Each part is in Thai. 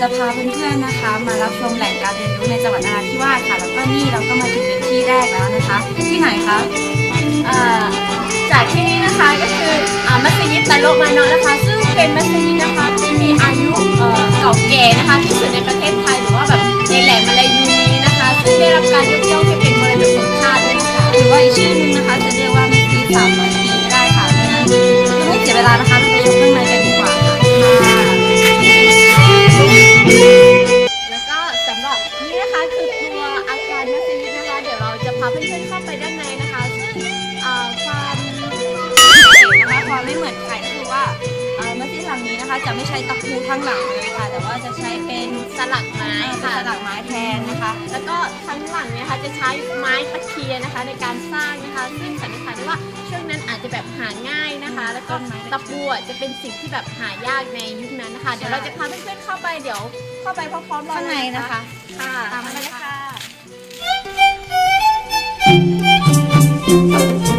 จะพาเพื่อนๆนะคะ มารับชมแหล่งการเรียนรู้ในจังหวัดนราธิวาสค่ะ แล้วก็นี่เราก็มาถึงเป็นที่แรกแล้วนะคะ ที่ไหนคะจากที่นี่นะคะก็คืออมัสยิดตะโลมานะนะคะ ซึ่งเป็นมัสยิดนะคะที่มีอายุเก่าแก่นะคะ ที่สุดในประเทศไทยหรือว่าแบบในแหล่งมาลายูนี้นะคะ ซึ่งได้รับการยกย่องให้เป็นมรดกของชาติด้วยนะคะหรือว่าอีกชื่อนึงนะคะ จะเรียกว่ามัสยิดสามร้อยปีก็ได้ค่ะนั้นจะไม่เสียเวลานะคะ หาง่ายนะคะ แล้วก็ตะปูอะจะเป็นสิ่งที่แบบหายากในยุคนั้นนะคะ เดี๋ยวเราจะพาเพื่อนๆเข้าไปเดี๋ยวเข้าไปพร้อมๆเราข้างในเลยนะคะ ค่ะตามมาเลยเลยค่ะ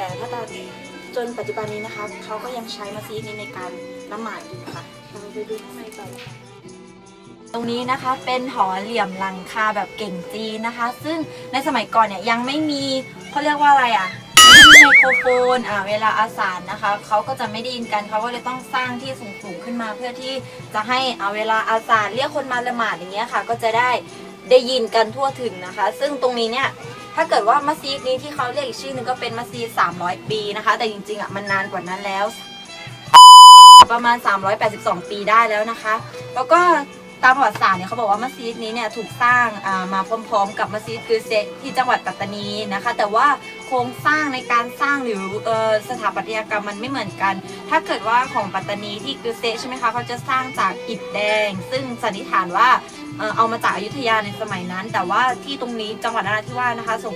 แต่ถ้าตอนจนปัจจุบันนี้นะคะเขาก็ยังใช้มัสยิดนี้ในการละหมาดอยู่ค่ะเราไปดูข้างในก่อนตรงนี้นะคะเป็นหอเหลี่ยมหลังคาแบบเก่งจีนนะคะ ซึ่งในสมัยก่อนเนี่ยยังไม่มีเขาเรียกว่าอะไรอะไม่มีไมโครโฟนอ่าเวลาอาสานนะคะเขาก็จะไม่ได้ยินกันเขาก็เลยต้องสร้างที่สูงๆขึ้นมา เพื่อที่จะให้เอาเวลาอาสานเรียกคนมาละหมาดอย่างเงี้ยค่ะ ก็จะได้ ได้ยินกันทั่วถึงนะคะ ซึ่งตรงนี้เนี่ยถ้าเกิดว่ามัสยิดนี้ที่เขาเรียกอีกชื่อหนึงก็เป็นมัสยิด300 ปีนะคะ แต่จริงๆอะมันนานกว่านั้นแล้ว ประมาณ 382 ปีได้แล้วนะคะ แล้วก็ตามประวัติศาสตร์เนี่ยเขาบอกว่ามัสยิดนี้เนี่ยถูกสร้างอ่ามาพร้อมๆ กับมัสยิดคือเซที่จังหวัดปัตตานีนะคะ แต่ว่า โครงสร้างในการสร้างหรือออสถาปัตยกรรมมันไม่เหมือนกัน ถ้าเกิดว่าของปัตตานีที่คือเซะใช่ไหมคะเขาจะสร้างจากอิฐแดง ซึ่งสันนิษฐานว่าเอามาจากอยุธยาในสมัยนั้น แต่ว่าที่ตรงนี้จังหวัดนราธิวาสนะคะส่ง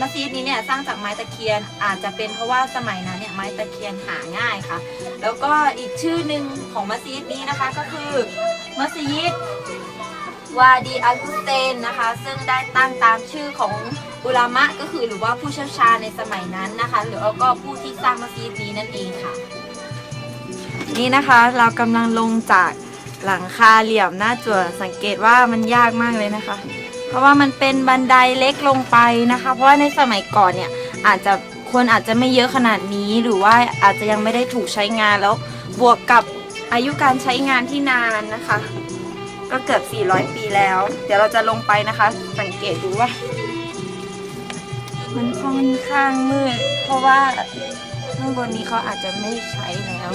มัสยิดนี้เนี่ยสร้างจากไม้ตะเคียนอาจจะเป็นเพราะว่าสมัยนั้นเนี่ยไม้ตะเคียนหาง่ายค่ะ แล้วก็อีกชื่อหนึ่งของมัสยิดนี้นะคะก็คือมัสยิดวาดีอัลฮุสเซนนะคะ ซึ่งได้ตั้งตามชื่อของ อุลามะก็คือหรือว่าผู้เชี่ยวชาญในสมัยนั้นนะคะ หรือก็ผู้ที่สร้างมัสยิดนี้นั่นเองค่ะ นี่นะคะเรากำลังลงจากหลังคาเหลี่ยมหน้าจั่วสังเกตว่ามันยากมากเลยนะคะ เพราะว่ามันเป็นบันไดเล็กลงไปนะคะ เพราะว่าในสมัยก่อนเนี่ยอาจจะคนอาจจะไม่เยอะขนาดนี้หรือว่าอาจจะยังไม่ได้ถูกใช้งานแล้วบวกกับอายุการใช้งานที่นานนะคะ ก็เกือบ 400 ปีแล้ว เดี๋ยวเราจะลงไปนะคะ สังเกตดูว่า มันค่อนข้างมืด เพราะว่าข้างบนนี้เขาอาจจะไม่ใช้แล้ว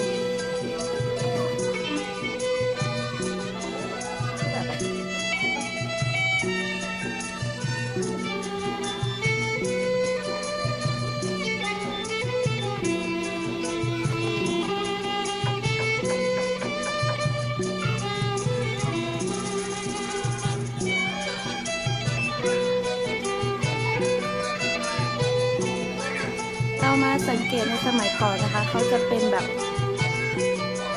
ก่อนนะคะ เขาจะเป็นแบบ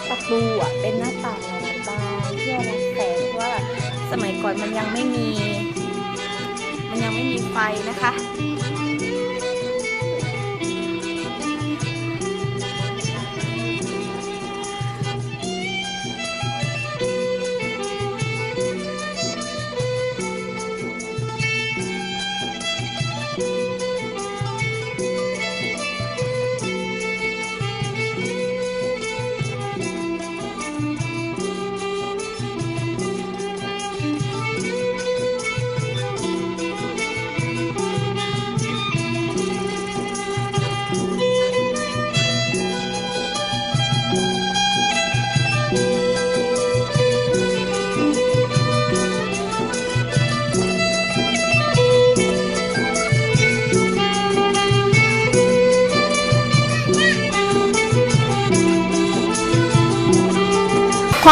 ประตูอะเป็นหน้าต่างบานเพื่อรับแสงเพราะว่าสมัยก่อนมันยังไม่มี มันยังไม่มีไฟนะคะ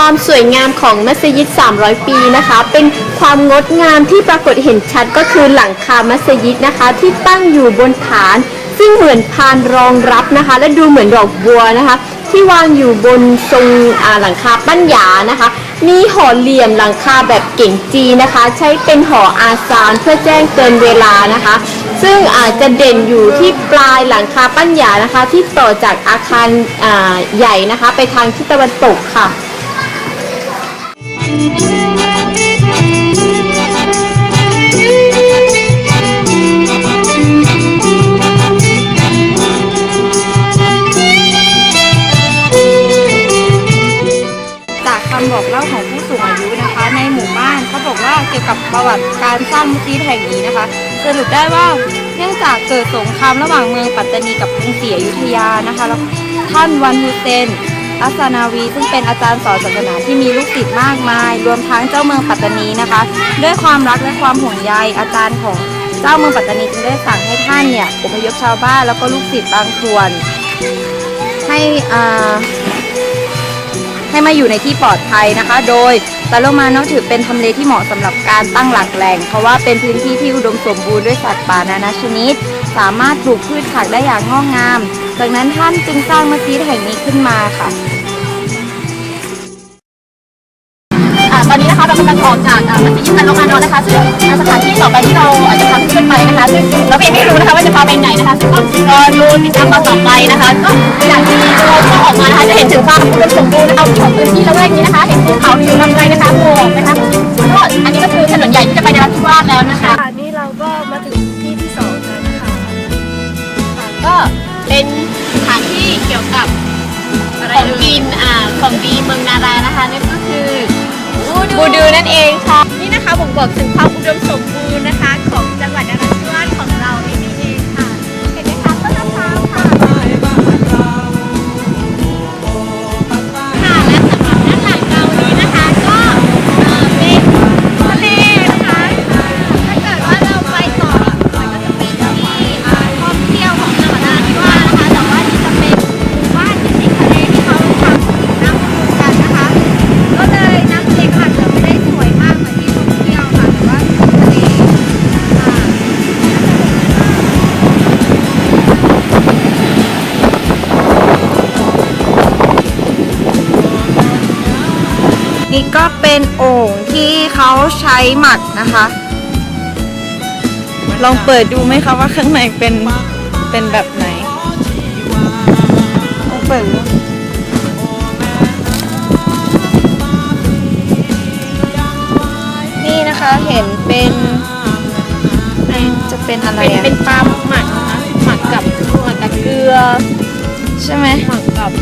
ความสวยงามของมัสยิด 300 ปีนะคะ เป็นความงดงามที่ปรากฏเห็นชัดก็คือหลังคามัสยิดนะคะ ที่ตั้งอยู่บนฐาน ซึ่งเหมือนพานรองรับนะคะ และดูเหมือนดอกบัวนะคะ ที่วางอยู่บนทรงหลังคาปั้นหยานะคะ มีหอเหลี่ยมหลังคาแบบเก่งจีนะคะ ใช้เป็นหออาซานเพื่อแจ้งเตือนเวลานะคะซึ่งอาจจะเด่นอยู่ที่ปลายหลังคาปั้นหยานะคะ ที่ต่อจากอาคารใหญ่นะคะ ไปทางทิศตะวันตกค่ะ จากคำบอกเล่าของผู้สูงอายุนะคะ ในหมู่บ้านเขาบอกว่าเกี่ยวกับประวัติการสร้างมัสยิดแห่งนี้นะคะสรุปได้ว่าเนื่องจากเกิดสงครามระหว่างเมืองปัตตานีกับกรุงศรีอยุธยานะคะแล้วท่านวันฮุเซน อัสซานาวี ซึ่งเป็นอาจารย์สอนศาสนาที่มีลูกศิษย์มากมาย รวมทั้งเจ้าเมืองปัตตานีนะคะ ด้วยความรักและความห่วงใยอาจารย์ของเจ้าเมืองปัตตานีจึงได้สั่งให้ท่านเนี่ยอพยพชาวบ้านแล้วก็ลูกศิษย์บางส่วน ให้อ่าให้มาอยู่ในที่ปลอดภัยนะคะ โดยตาโลมานาะถือเป็นทำเลที่เหมาะสำหรับการตั้งหลักแหล่ง เพราะว่าเป็นพื้นที่ที่อุดมสมบูรณ์ด้วยสัตว์ป่านานาชนิด สามารถปลูกพืชผักได้อย่างงอกงาม จากนั้นท่านจึงสร้างมัสยิดแห่งนี้ขึ้นมาค่ะ นนี้นะคะเรากำลังออกจากอ่ามัสยิดตันลงมาโนนะคะซึ่งอ่าสถานที่ต่อไปที่เราอาจจะพาขึ้นไปนะคะซึ่งเราก็ยังไม่รู้นะคะว่าจะพาไปไหนนะคะซึ่งก็รอดูติดตามตอนต่อไปนะคะก็อย่างที่เราก็ออกมานะคะจะเห็นถึงความอุดมสมบูรณ์นะคะของพื้นที่ละแวกนี้นะคะ เห็นภูเขาอยู่ลำไรนะคะหมอกนะคะก็อันนี้ก็คือถนนใหญ่ที่จะไปนราธิวาสแล้วนะคะค่ะนี่เราก็มาถึงที่ที่สองแล้วนะคะก็เป็นสถานที่เกี่ยวกับของกินอ่าของดีเมืองนารา ดูนั่นเองค่ะ นี่นะคะบ่งบอกถึงความอุดมสมบูรณ์นะคะ ของจังหวัดนราธิวาส เป็นโอ่งที่เขาใช้หมักนะคะ ลองเปิดดูไหมคะว่าข้างในเป็นเป็นแบบไหนลองเปิดดูนี่นะคะเห็นเป็นจะเป็นอะไรเป็นอะเป็นปลาหมักนะคะหมักกับหมักกับเกลือ ใช่ไหมหมักกับ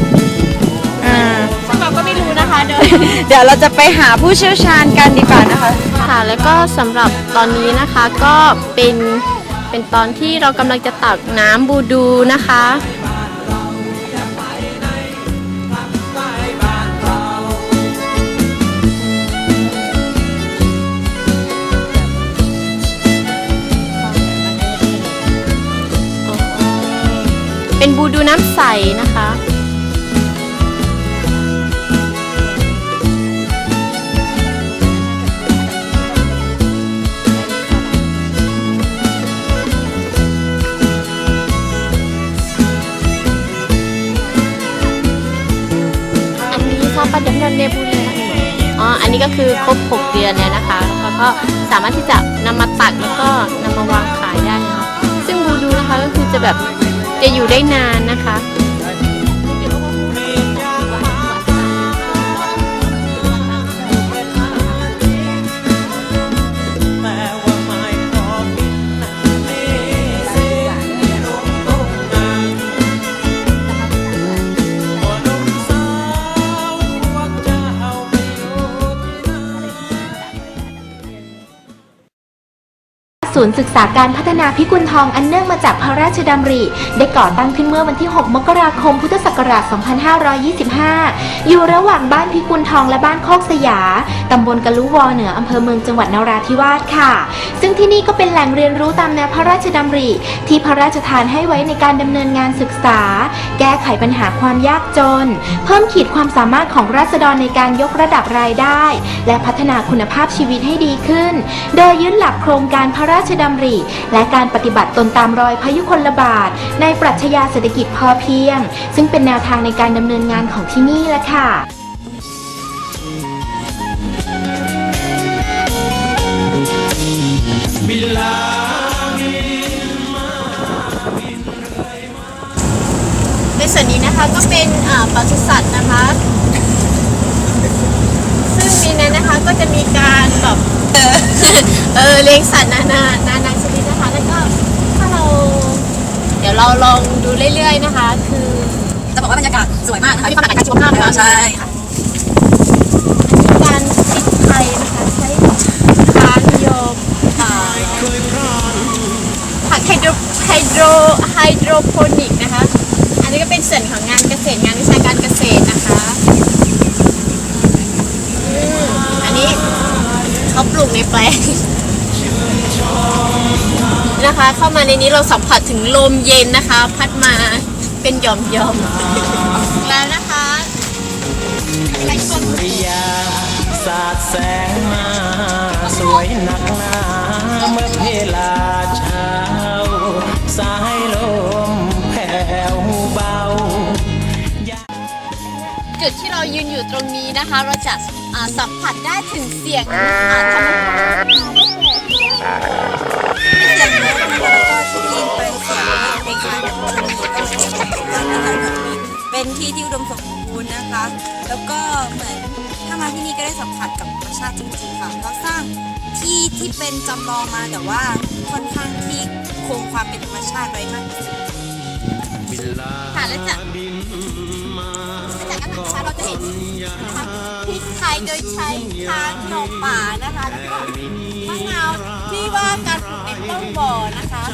เดิน เดี๋ยวเราจะไปหาผู้เชี่ยวชาญกันดีกว่านะคะ ค่ะแล้วก็สำหรับตอนนี้นะคะก็เป็นเป็นตอนที่เรากำลังจะตักน้ำบูดูนะคะ เป็นบูดูน้ำใสนะคะ ก็จะเด็นนันเนบุรีอ๋อ อันนี้ก็คือครบ 6 เดือนแล้วนะคะ แล้วก็สามารถที่จะนำมาตัดแล้วก็นำมาวางขายได้นะคะซึ่งบูดูนะคะก็คือจะแบบจะอยู่ได้นานนะคะ ศูนย์ศึกษาการพัฒนาพิกุลทองอันเนื่องมาจากพระราชดำริ ได้ก่อตั้งขึ้นเมื่อวันที่ 6 มกราคม พุทธศักราช 2525 อยู่ระหว่างบ้านพิกุลทองและบ้านโคกสยา ตำบลกะลุวอเหนืออำเภอเมืองจังหวัดนราธิวาสค่ะ ซึ่งที่นี่ก็เป็นแหล่งเรียนรู้ตามแนวพระราชดำริ ที่พระราชทานให้ไว้ในการดำเนินงานศึกษา แก้ไขปัญหาความยากจน เพิ่มขีดความสามารถของราษฎรในการยกระดับรายได้ และพัฒนาคุณภาพชีวิตให้ดีขึ้น โดยยึดหลักโครงการพระราชดำริ และการปฏิบัติตนตามรอยพยุคลบาท ในปรัชญาเศรษฐกิจพอเพียง ซึ่งเป็นแนวทางในการดำเนินงานของที่นี่แหละค่ะในส่วนนี้นะคะก็เป็นปศุสัตว์นะคะ ซึ่งในนั้นนะคะก็จะมีการแบบเออเออเลี้ยงสัตว์นานานานาชนิดนะคะ แล้วก็ถ้าเรา เดี๋ยวเราลองดูเรื่อยๆนะคะ คือจะบอกว่าบรรยากาศสวยมากนะคะมีความหลากหลายทางชีวภาพนะคะใช่ค่ะการติดไทยนะคะใช้ค้างโยมอ่าผักไฮโดรไฮโดรไฮโดรโปนิกนะคะ อันนี้ก็เป็นส่วนของงานเกษตรงานวิชาการเกษตรนะคะอืมอันนี้เขาปลูกในแปลง นะคะ เข้ามาในนี้เราสัมผัสถึงลมเย็นนะคะ พัดมาเป็นหย่อมๆแล้วนะคะอะไรต้นริยาสาดแสงมา สวยหนักหนาเมื่อเวลาเช้า สายลมแผ่วเบา จุดที่เรายืนอยู่ตรงนี้นะคะ เราจะอ่าสัมผัสได้ถึงเสียงอ่าธรรมชาติ เพลงคล้ายแบบนี้ก็นะคะเป็นที่ที่อุดมสมบูรณ์นะคะ แล้วก็เหมือนถ้ามาที่นี่ก็ได้สัมผัสกับธรรมชาติจริงๆค่ะเราสร้างที่ที่เป็นจำลองมาแต่ว่าค่อนข้างที่คงความเป็นธรรมชาติไว้มากที่สุดค่ะแล้วจากจากด้านหลังนะคะเราจะเห็นนะคะพริกไทยโดยใช้ทางหน่อป่านะคะแล้วก็มะนาวที่ว่าการปลูกในต้นบ่อนะคะ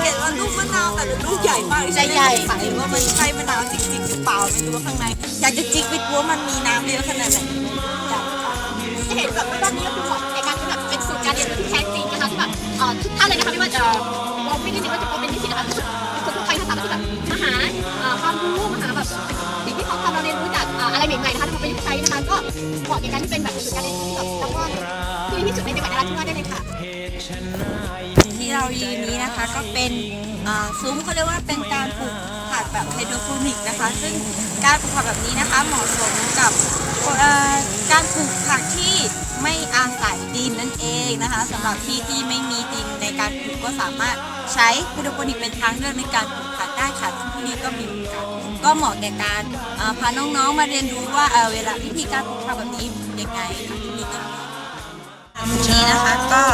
เห็นว่าลูกมะนาวแต่ละลูกใหญ่มากใหญ่ๆใส่ว่ามันใช่มะนาวจริงๆหรือเปล่าไม่รู้ว่าข้างใน อยากจะจิกไปดูว่ามันมีน้ำเยอะขนาดไหนอยากจะเห็นแบบว่านี้ก็คือเหมาะในการเป็นแบบเป็นสูตรการเรียนรู้ที่แท้จริงนะคะที่แบบเอ่อทุกท่านเลยนะคะไม่ว่าจะเราไม่ได้น้นว่าจะเป็นนิสิตนะคะทุกคนทุกใครนะคะก็คือแบบมาหาเอ่อความรู้มหาแบบสิ่งที่เขาทำเราเรียนรู้จากเอ่ออะไรใหม่ๆนะคะที่มาไปยุกต์ใช้นะคะก็เหมาะในการที่เป็นแบบสูตรการเรียนรู้ที่แบบแล้วก็ที่ดีที่สุดในจังหวัดนราธิวาสได้เลยค่ะ ที่เรายืนนี้นะคะ ก็เป็นซุ้มเขาเรียกว่าเป็นการปลูกผักแบบไฮโดรโปนิกนะคะ ซึ่งการปลูกผักแบบนี้นะคะเหมาะสมกับการปลูกผักที่ไม่อาศัยดินนั่นเองนะคะสำหรับที่ที่ไม่มีดินในการปลูกก็สามารถใช้ไฮโดรโปนิกเป็นทางเลือกในการปลูกผักได้ค่ะซึ่งที่นี่ก็มีเหมือนกันก็เหมาะแก่การพาน้องๆมาเรียนรู้ว่าเวลาวิธีการปลูกผักแบบนี้ยังไงค่ะที่นี่ก็มี นี้นะคะก็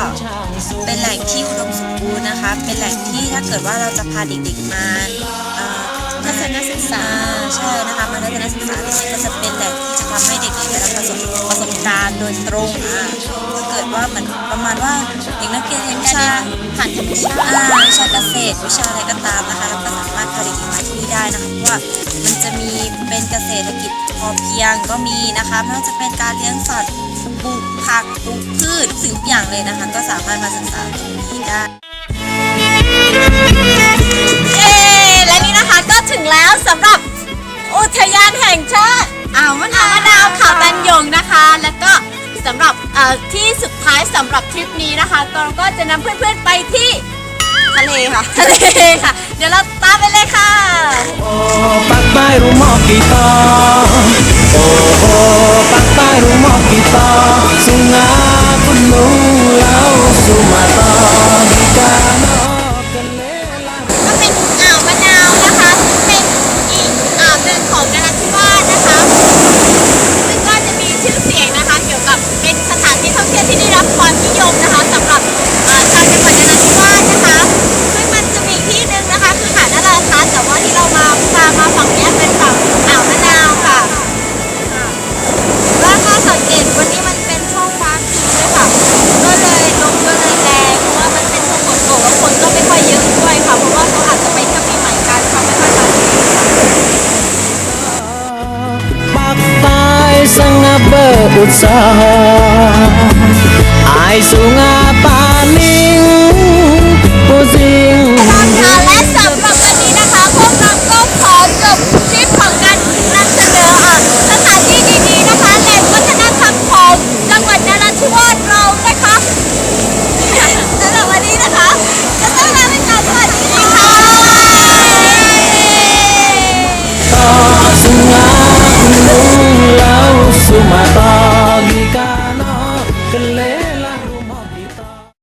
เป็นแหล่งที่อุดมสมบูรณ์นะคะ เป็นแหล่งที่ถ้าเกิดว่าเราจะพาเด็กๆมาอ่อทัศนศึกษาใช่นะคะมาทัศนศึกษาที่นี่ก็จะเป็นแหล่งที่จะทำให้เด็กๆได้รับประสบประสบการณ์โดยตรงอ่าถ้าเกิดว่าเหมือนประมาณว่าเด็กนักเรียนเรียนวิชาผ่านธรรมชาวิชาเกษตรวิชาอะไรก็ตามนะคะเราก็สามารถพาเด็กๆมาที่นี่ได้นะคะเพราะว่ามันจะมีเป็นเกษตรกิจพอเพียงก็มีนะคะไม่ว่าจะเป็นการเลี้ยงสัตว์ ปลูกผักปลูกพืชสิ่งทุกอย่างเลยนะคะ ก็สามารถมาศึกษาตรงนี้ได้เย้และนี่นะคะก็ถึงแล้วสำหรับอุทยานแห่งชาติอ่าวมะนาวมะนาวเขาตันยงนะคะ แล้วก็สำหรับที่สุดท้ายสำหรับทริปนี้นะคะเราก็จะนำเพื่อนๆไปที่ทะเลค่ะทะเลค่ะ เดี๋ยวเราตามไปเลยค่ะ โอ้ปักใต้รูมอกกี่ตอ